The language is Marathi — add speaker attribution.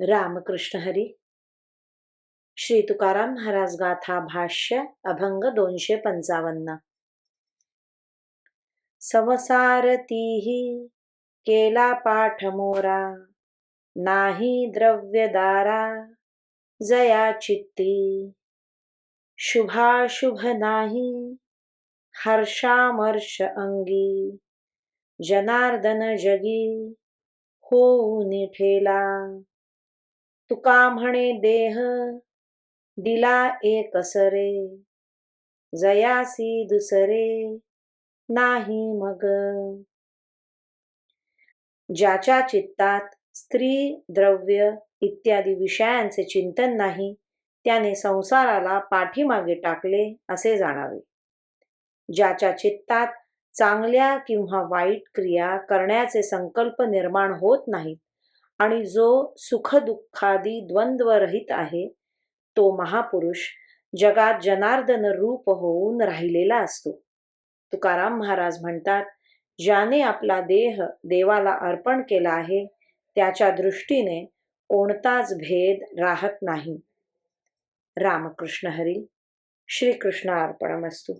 Speaker 1: रामकृष्ण हरी। श्री तुकाराम महाराज गाथा भाष्य अभंग दोनशे पंचावन्न। संसारतीही केला पाठ मोरा नाही द्रव्यदारा जया चित्ती। शुभाशुभ नाही हर्षामर्ष अंगी। जनार्दन जगी होऊन ठेला। तुका म्हणे देह दिला एक सरे. जयासी दुसरे नाही मग. ज्याच्या चित्तात स्त्री द्रव्य इत्यादी विषयांचे चिंतन नाही त्याने संसाराला पाठीमागे टाकले असे जाणावे. ज्याच्या चित्तात चांगल्या किंवा वाईट क्रिया करण्याचे संकल्प निर्माण होत नाहीत आणि जो सुखदुःखादी द्वंद्वरहित आहे तो महापुरुष जगात जनार्दन रूप होऊन राहिलेला असतो. तुकाराम महाराज म्हणतात ज्याने आपला देह देवाला अर्पण केला आहे त्याच्या दृष्टीने कोणताच भेद राहत नाही. रामकृष्ण हरी श्रीकृष्ण अर्पणमस्तू